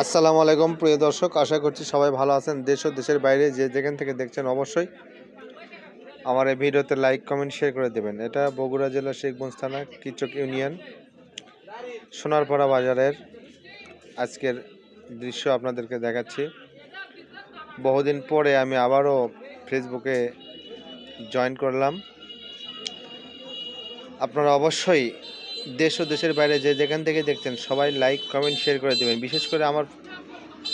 আসসালামু আলাইকুম, প্রিয় দর্শক। আশা করছি সবাই ভালো আছেন। দেশ ও দেশের বাইরে যে যেখান থেকে দেখছেন অবশ্যই আমার এই ভিডিওতে লাইক কমেন্ট শেয়ার করে দেবেন। এটা বগুড়া জেলা শেখগঞ্জ থানা কিচক ইউনিয়ন, সোনারপাড়া বাজারের আজকের দৃশ্য আপনাদেরকে দেখাচ্ছি। বহুদিন পরে আমি আবারও ফেসবুকে জয়েন করলাম। আপনারা অবশ্যই দেশ ও দেশের বাইরে যে যেখান থেকে দেখছেন সবাই লাইক কমেন্ট শেয়ার করে দেবেন। বিশেষ করে আমার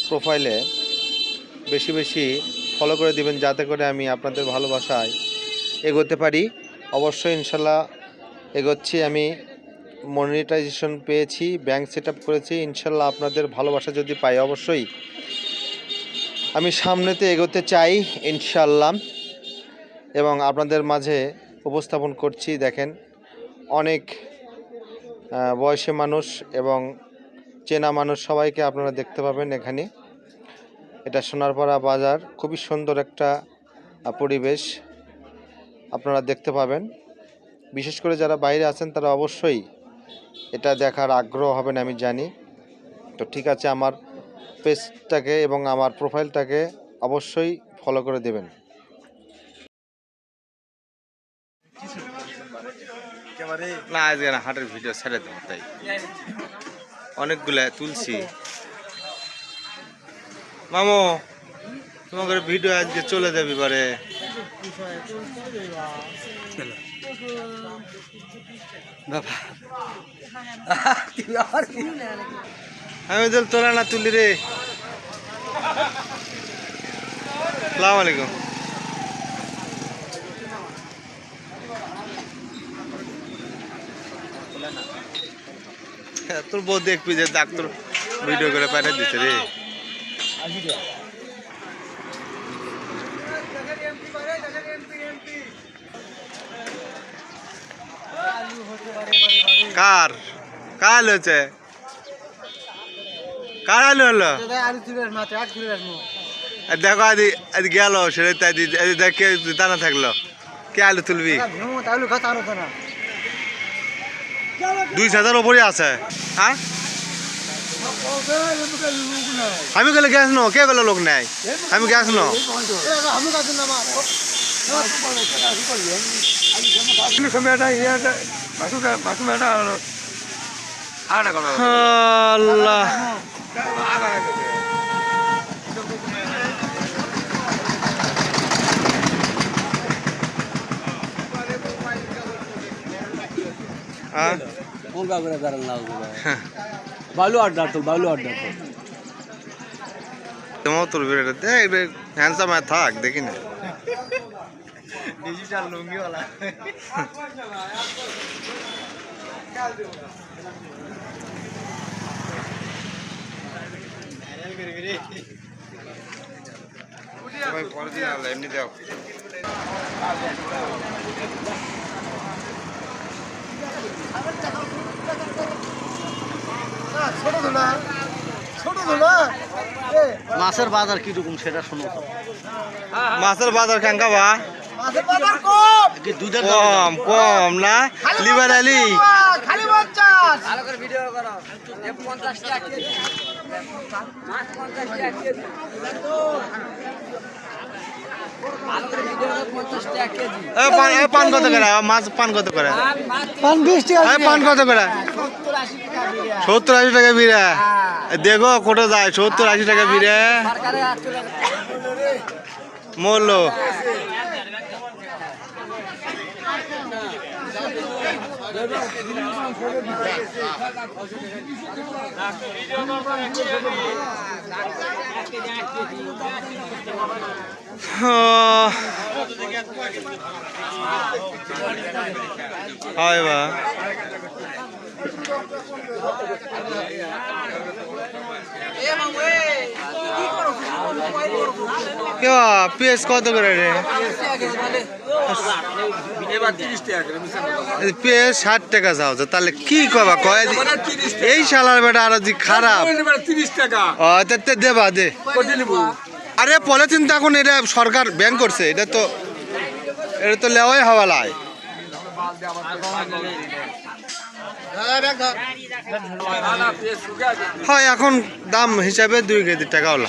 প্রোফাইলে বেশি বেশি ফলো করে দিবেন, যাতে করে আমি আপনাদের ভালোবাসায় এগোতে পারি। অবশ্যই ইনশাল্লাহ এগোচ্ছি। আমি মনিটাইজেশন পেয়েছি ব্যাংক সেট আপ করেছি। ইনশাল্লাহ আপনাদের ভালোবাসা যদি পাই, অবশ্যই আমি সামনেতে এগোতে চাই, ইনশাল্লাহ। এবং আপনাদের মাঝে উপস্থাপন করছি, দেখেন, অনেক বয়সী মানুষ এবং চেনা মানুষ সবাইকে আপনারা দেখতে পাবেন এখানে। এটা সোনারপাড়া বাজার, খুবই সুন্দর একটা পরিবেশ আপনারা দেখতে পাবেন। বিশেষ করে যারা বাইরে আছেন, তারা অবশ্যই এটা দেখার আগ্রহ হবেন, আমি জানি। তো ঠিক আছে, আমার পেজটাকে এবং আমার প্রোফাইলটাকে অবশ্যই ফলো করে দেবেন। না, আজকে না, হাটের ভিডিও ছেড়ে দেবো, তাই। অনেকগুলা তুলছি। মামু, তোমাদের ভিডিও আজকে চলে যাবে এবারে। আমি তো তোলা না তুলি রে। সালাম আলাইকুম হ্যাঁ, তোর বউ দেখবি যে ডাক্তার ভিডিও করে পাঠিয়ে দিতে রে। কার? কার হচ্ছে কার আলু হলো? দেখো আদি আদি গেল সেটা দেখ দানা থাকল। কে আলু তুলবি? দুই হাজার ওপরে আছে। হ্যাঁ? আমি গেলে গ্যাস নো কে গেলে লোক নাই আমি গ্যাস নো আল্লাহ। হ্যাঁ? বালু আড্ডা তো বালু আড্ডা তো তোমার তোর ভিডিওটা দেখ হ্যান্ডসাম থাক দেখি না। ডিজিটাল লুঙ্গিওয়ালা। সবাই পরে দিন এমনি দাও। মাছের বাজার কীরকম সেটা শোনো। মাছের বাজার কাঙ্কা বা দুধের কম কম না? লিভার আলি? এ, পান কত করে? মাছ পান কত করে? পান বিশ এ, পান কত করে? সত্তর আশি টাকা বিড়া। দেখো কোটা যায়? সত্তর আশি টাকা বিড়া। মূল্য। হয় বা। কে পেঁয়াজ কত করে রে? পেঁয়াজ ষাট টাকা তো, তাহলে কি কবা, কয় এই শালার বেটা আর যে খারাপ। টাকা দেবা দে আরে, পলিথিন তো এখন এটা সরকার ব্যান করছে, এটা তো এটা তো লেওয়াই হওয়া লাই। হয়, এখন দাম হিসাবে দুই কেজি টাকা হলো।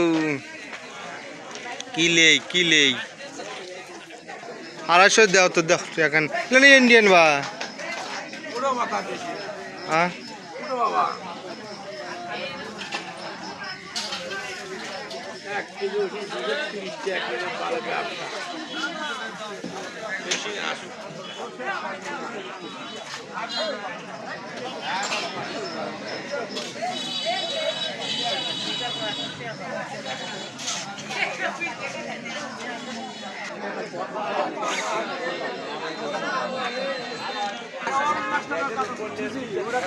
কিলেই কিলেই আড়াইশো দাও তো দেখ এখন। ইন্ডিয়ান বা। হ্যাঁ? ওরা